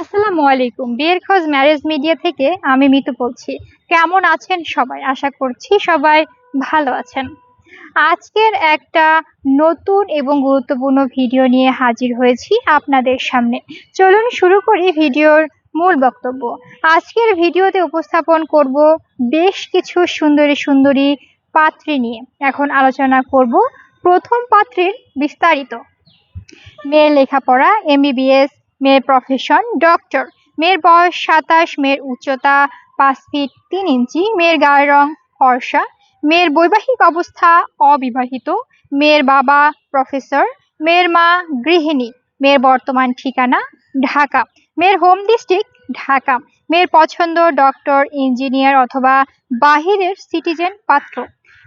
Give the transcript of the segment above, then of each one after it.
আসসালামু আলাইকুম। বিয়ের খোঁজ ম্যারেজ মিডিয়া থেকে আমি মিতু বলছি। কেমন আছেন সবাই? আশা করছি সবাই ভালো আছেন। আজকের একটা নতুন এবং গুরুত্বপূর্ণ ভিডিও নিয়ে হাজির হয়েছি আপনাদের সামনে। চলুন শুরু করি ভিডিওর মূল বক্তব্য। আজকের ভিডিওতে উপস্থাপন করব বেশ কিছু সুন্দরী সুন্দরী পাত্রী নিয়ে। এখন আলোচনা করব প্রথম পাত্রীর বিস্তারিত। মেয়ের লেখাপড়া এমবিবিএস মেয়ের প্রফেশন ডক্টর মেয়ের বয়স সাতাশ, মেয়ের উচ্চতা পাঁচ ফিট তিন ইঞ্চি, মেয়ের গায়ের রং ফর্সা, মেয়ের বৈবাহিক অবস্থা অবিবাহিত, মেয়ের বাবা প্রফেসর মেয়ের মা গৃহিণী, মেয়ের বর্তমান ঠিকানা ঢাকা, মেয়ের হোম ডিস্ট্রিক্ট ঢাকা, মেয়ের পছন্দ ডক্টর ইঞ্জিনিয়ার অথবা বাহিরের সিটিজেন পাত্র।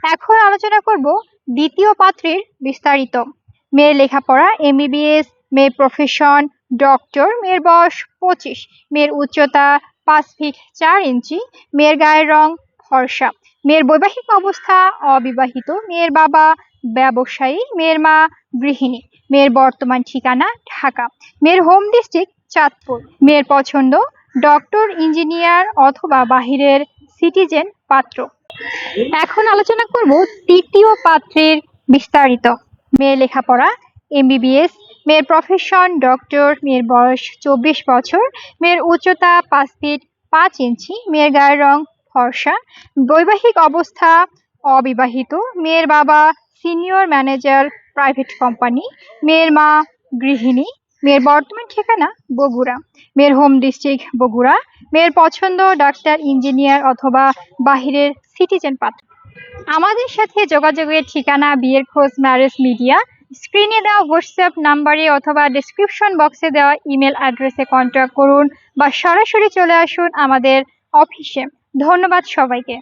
এখন আলোচনা করব দ্বিতীয় পাত্রের বিস্তারিত। মেয়ের লেখাপড়া এমবিবিএস মেয়ের প্রফেশন ডক্টর, মেয়ের বয়স পঁচিশ। মেয়ের উচ্চতা পাঁচ ফিট চার ইঞ্চি মেয়ের গায়ের রং ফর্সা। মেয়ের বৈবাহিক অবস্থা অবিবাহিত। মেয়ের বাবা ব্যবসায়ী, মেয়ের মা গৃহিণী। মেয়ের বর্তমান ঠিকানা ঢাকা। মেয়ের হোম ডিস্ট্রিক্ট চাঁদপুর। মেয়ের পছন্দ ডক্টর, ইঞ্জিনিয়ার অথবা বাহিরের সিটিজেন পাত্র। এখন আলোচনা করব তৃতীয় পাত্রের বিস্তারিত। মেয়ের লেখাপড়া এমবিবিএস মেয়ের প্রফেশন ডক্টর মেয়ের বয়স চব্বিশ বছর, মেয়ের উচ্চতা পাঁচ ফিট পাঁচ ইঞ্চি, মেয়ের গায়ের রং ফর্সা, বৈবাহিক অবস্থা অবিবাহিত, মেয়ের বাবা সিনিয়র ম্যানেজার প্রাইভেট কোম্পানি মেয়ের মা গৃহিণী, মেয়ের বর্তমান ঠিকানা বগুড়া, মেয়ের হোম ডিস্ট্রিক্ট বগুড়া, মেয়ের পছন্দ ডাক্তার ইঞ্জিনিয়ার অথবা বাহিরের সিটিজেন পাত্র আমাদের সাথে যোগাযোগের ঠিকানা বিয়ের খোঁজ ম্যারেজ মিডিয়া স্ক্রিনে দেওয়া হোয়াটসঅ্যাপ নাম্বারে অথবা ডিসক্রিপশন বক্সে দেওয়া ইমেল অ্যাড্রেসে কন্ট্যাক্ট করুন বা সরাসরি চলে আসুন আমাদের অফিসে ধন্যবাদ সবাইকে।